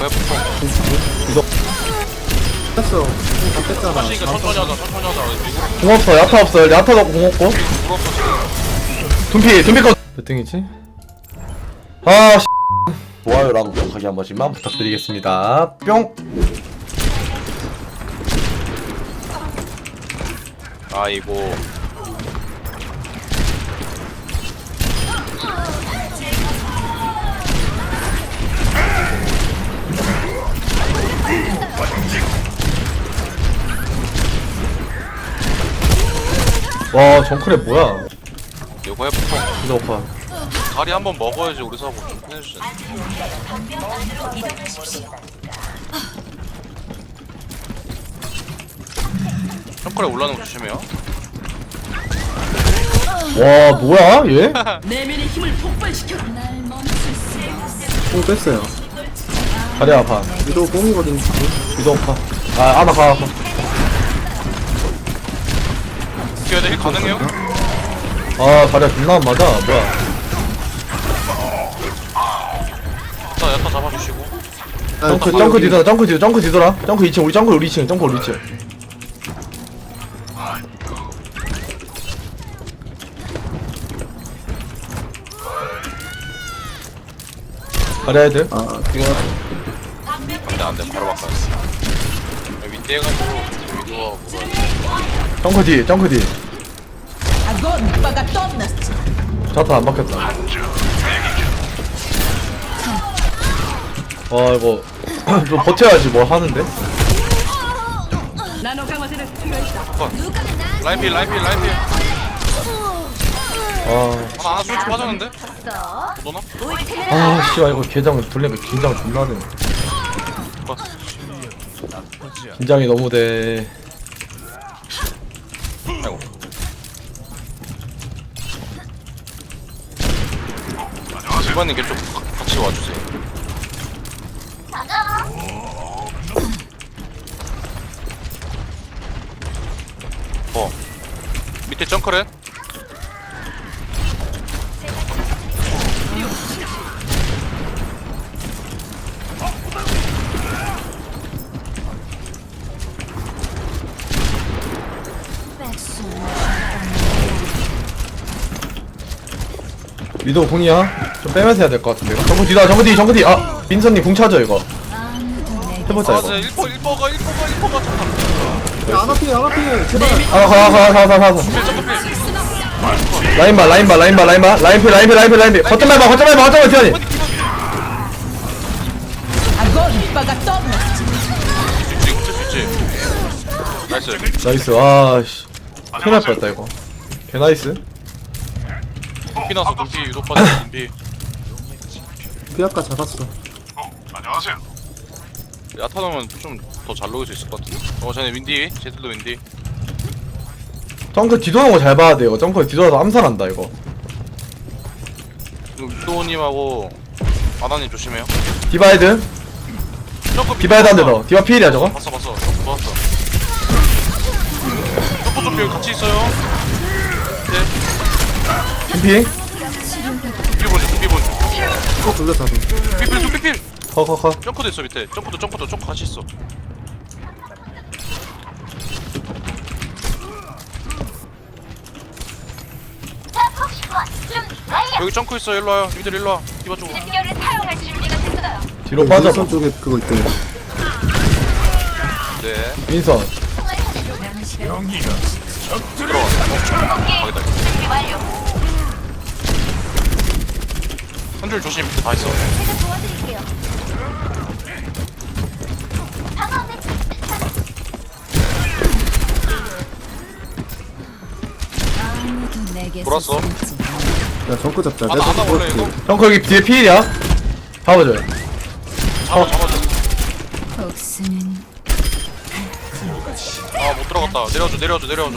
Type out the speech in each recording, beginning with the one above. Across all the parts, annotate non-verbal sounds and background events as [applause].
왜 폭풍? 뺐어. 다 뺐잖아. 하시니까 천천히 하자, 천천히 하자. 미국 공 없어 야타 없어 야타도 공 없고 물었어 지금. 둠피 둠피 거몇 등이지? 아 씨. 좋아요랑 구독하기 한 번씩만 부탁드리겠습니다 뿅 아이고. 와 정크랩 뭐야 이거 해 폭풍. 이거 오빠 다리 한번 먹어야지 우리 사고 좀 해주지. 덩크에 올라오는 거 조심해요. 와 뭐야 얘? 내면의 힘을 폭발시켜라. 공 뺐어요. 다리 아파. 위도 공이거든. 위도 아파. 아 아나 가 아파. 뛰어야 돼? 힐 가능해요? 아 다리가 존나 안 맞아. 뭐야. 야타 야타 잡아주시고. 아, 점크 점크 뒤돌아 점크 뒤돌아 점크 뒤돌아 점크 2층 우리 점크 우리 2층 점크 우리 2층 다리 헤드 아, 그거 안돼 안돼 바로 바꿔야지. 윈디 해가지고 위도하고 점크 뒤 점크 뒤. 자타 안 박혔다 와 이거 [clears throat] 좀 버텨야지 뭐 하는데 투여했다. 라인필 라인필 라인필. 아 하나 하나 스위치 빠졌는데? 너나? 아, 씨발 이거 개장 돌리니까 긴장 존나 돼. 긴장이 너무 돼. 아이고. 이번님께 좀 같이 와주세요. 어. 밑에 점크래? 위도 궁이야? 좀 빼면서 해야 될 것 같은데. 정글 뒤다, 정글 뒤, 정글 뒤. 아, 민선님 궁 찾아 이거. 해보자 맞아, 이거. 1퍼, 1퍼가, 1퍼가, 1퍼가 잠깐. 야, 안 앞에, 안 앞에. 제발. 아, 가, 가, 가, 가, 가, 가. 필, 점프필. 라인 봐, 라인 봐, 라인 봐, 라인 봐, 라인 필, 라인 필, 라인 필, 라인 필. 거점 해봐, 거점 해봐, 거점 todas. 있지, 있지, 있지. 나이스. 나이스, 아, 씨. 큰일 날 뻔했다 이거. 개 나이스. 눈피 나서 눈피, 유독 빠져, 눈피. 그 아까 잡았어. 야타 넣으면 좀 더 잘 녹일 수 있을 것 같은데. 어, 쟤네 윈디, 제들도 윈디. 정글 뒤도는 거 잘 봐야 돼 이거. 정글 뒤돌아서 암살한다 이거. 그리고 유도님하고 아나님 조심해요. 디바이드. 디바이드 한대 더. 디바 필이야 저거. 봤어, 봤어. 점프 봤어. 점프 좀 여기 같이 있어요. 네. 보지, 피 보지. 또 돌렸다. 너. 피필, 피필. 커, 커, 커. 점프도 있어 밑에. 점프도, 점프도, 점프 같이 있어. 여기 점프 있어 일로 와요 니들 일로 와 디바 쪽으로 뒤로 빠져. 선 쪽에 그거 있대. 네 민선. 들어와 어, 거기다 한 줄 조심 다 있어 돌았어 야, 정크 잡자. 아, 나 정크 원래. 이거? 정글 여기 뒤에 필이야. 잡아줘요. 잡아 잡아줘 아못 들어갔다 내려줘 내려줘 내려줘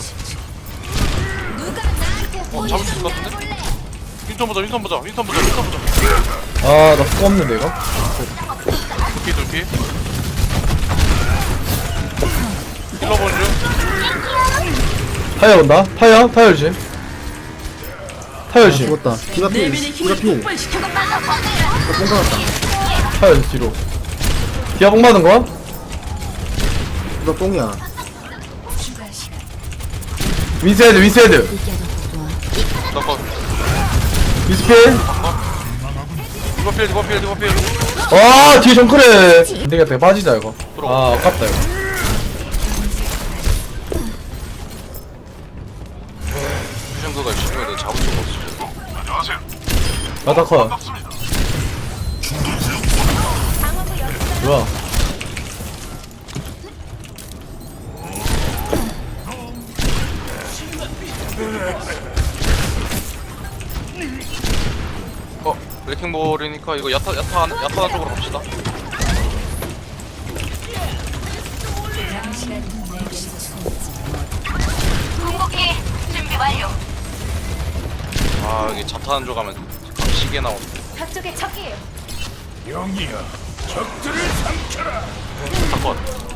어 잡을 수 있을 것 같은데? 윈턴 보자 윈턴 보자 윈턴 보자 윈턴 보자 아, 나 수고 없는데 이거. 두피 두피 힐러 보는 중 타이어 온다. 타이어, 타이어 조심. 타이어 조심. 죽었다. 기가 필. 힘을 필. 폭발시켜라. 뽕 받았다. 타이어 뒤로. 디아 뽕 받은 거? 이거 뽕이야 윈스 헤드 윈스 헤드 덕컷 윈스 필? 디버필 디버필 디버필. 아 뒤에 정크래 안 되겠다 빠지자 이거. 아 아깝다 이거. 슈싱크가 있으면 내가 잡을 수가 없어 나다커. 뭐야 레킹볼이니까 이거 야타 야타 야타 쪽으로 갑시다 궁극기 준비 완료. 아 여기 자탄 쪽 가면 시계 나오네 저쪽에 적이에요. 덕컷 디버필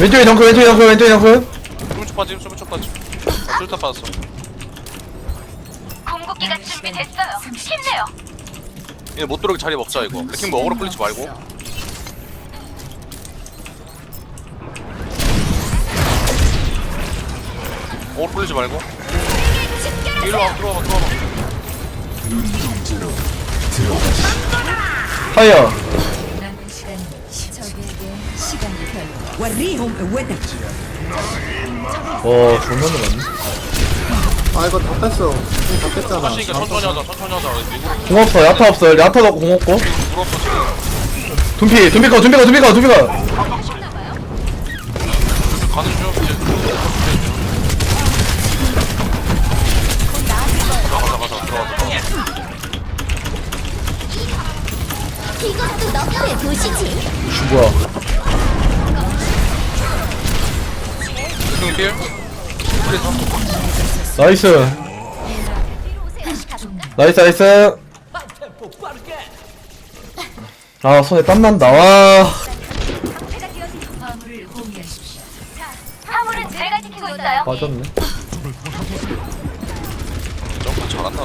왼쪽에 정크 왼쪽에 정크 왼쪽에 정크. 수면초 빠짐 수면초 빠짐. 아, 술타 빠졌어. 궁극기가 준비됐어요. 힘내요. 얘 못 들어오게 자리 먹자 이거. 레킹볼 어그로 끌리지 말고. 어그로 끌리지 말고. 일로 와 들어와봐 들어와봐. 파이어 وريهم قوتك 어 존나 늘었네 아 이거 다 뺐어 뽕다 뺐잖아 하시니까 천천히 하자 천천히 하자 미국으로 공 없어 야타 없어 야타도 없고 공 없고 물었어 지금 둠피 둠피 거 둠피 거 둠피 거 둠피 거 가는 중 이제 가자 가자 들어가자 이것도 너의 도시지. 슈 뭐야 필 나이스. 나이스 나이스. 아 손에 땀난다. 와. 화물은 제가 지키고 있어요. 빠졌네. 점프 잘한다.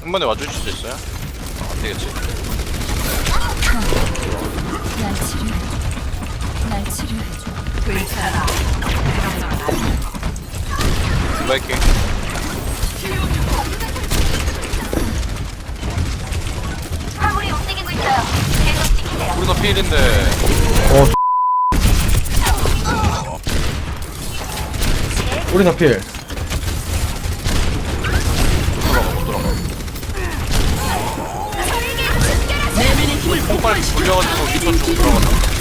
한 번에 와주실 수 있어요? 아, 안 되겠지. 디 바이킹 화물이 움직이고 있어요. 계속 지키세요. 우리가 필인데 어 우리 다필 빨리 돌려가지고 미터 쪽 들어가자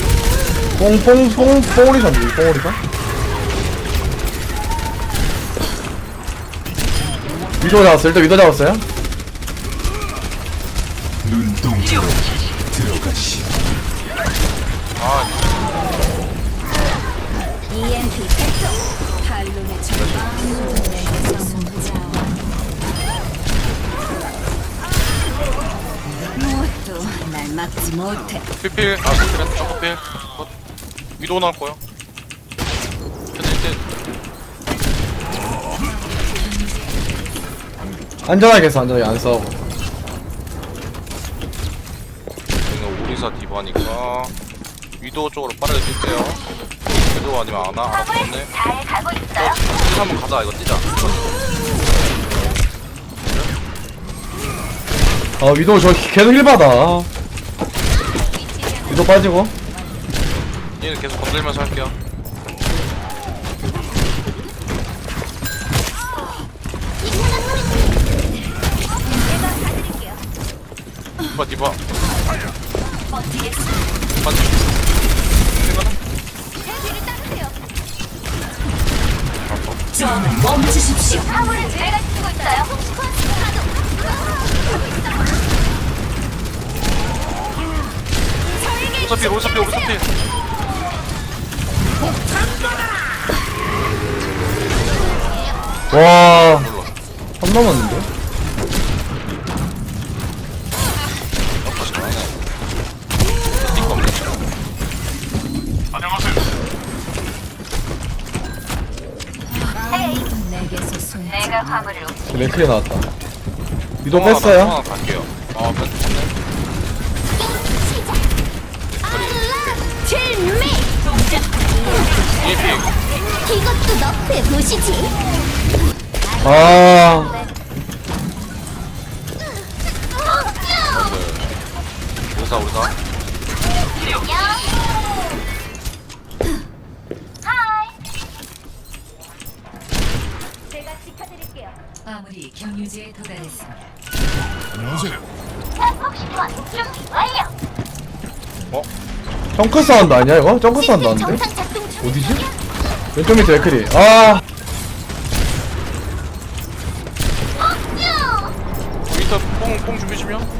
뽕뽕뽕 뽕오리 산지 뽕오리 산 위도 잡았어 일단 위도 잡았어요 아 EMP 발동. 탈론의 전방. 무엇도 날 막지 못해. 필필 아 필필 컷. 위도 나올 거요. 근데 이제 안전하게 해서 안전하게 안 싸우고 여기는 오리사 디바니까 위도 쪽으로 빠르게 뛸게요. 위도 아니면 아나 알아서 없네 잘 가고 있어요. 어, 한번 가자. 이거 뛰자. 아 위도 저 계속 힐 받아. 위도 빠지고 얘는 계속 건들면서 할게요 디바 디바 반지 멈추십시오. 오사필 오사필 오사필 와, 한 넘었는데? 없네 내가 화물을. 맥클이 나왔다 또 뺐어요 하나 갈게요. 아, 뺐네. 실 이것도 너프에 보시지. 아. 제가 지켜드릴게요. 아무리 경유지에 도달했습니다. 어? 점크 사운드 아니야 이거? 점크 사운드 시스템 아닌데? 정상. 어디지? 왼쪽 밑에 맥클이 아 윈터 뽕, 뽕 준비 중이요?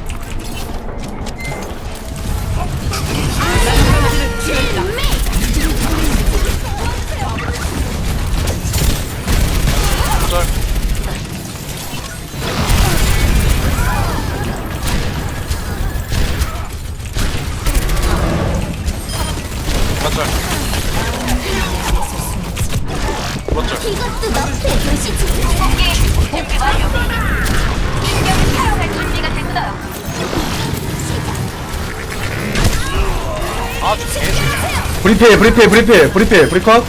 브리필 브리필 브리필 브리필 브리컷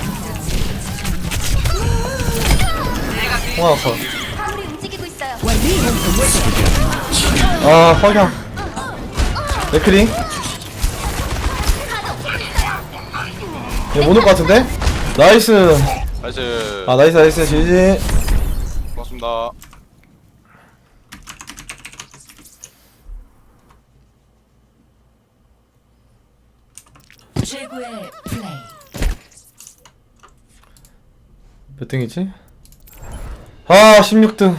움직이고 있어요. 아, 석양. 맥크링. 얘 못올 것 같은데? 나이스. 나이스. 아, 나이스, 나이스. 지지. 고맙습니다. 최고의 플레이. 몇 등이지? 아, 16등.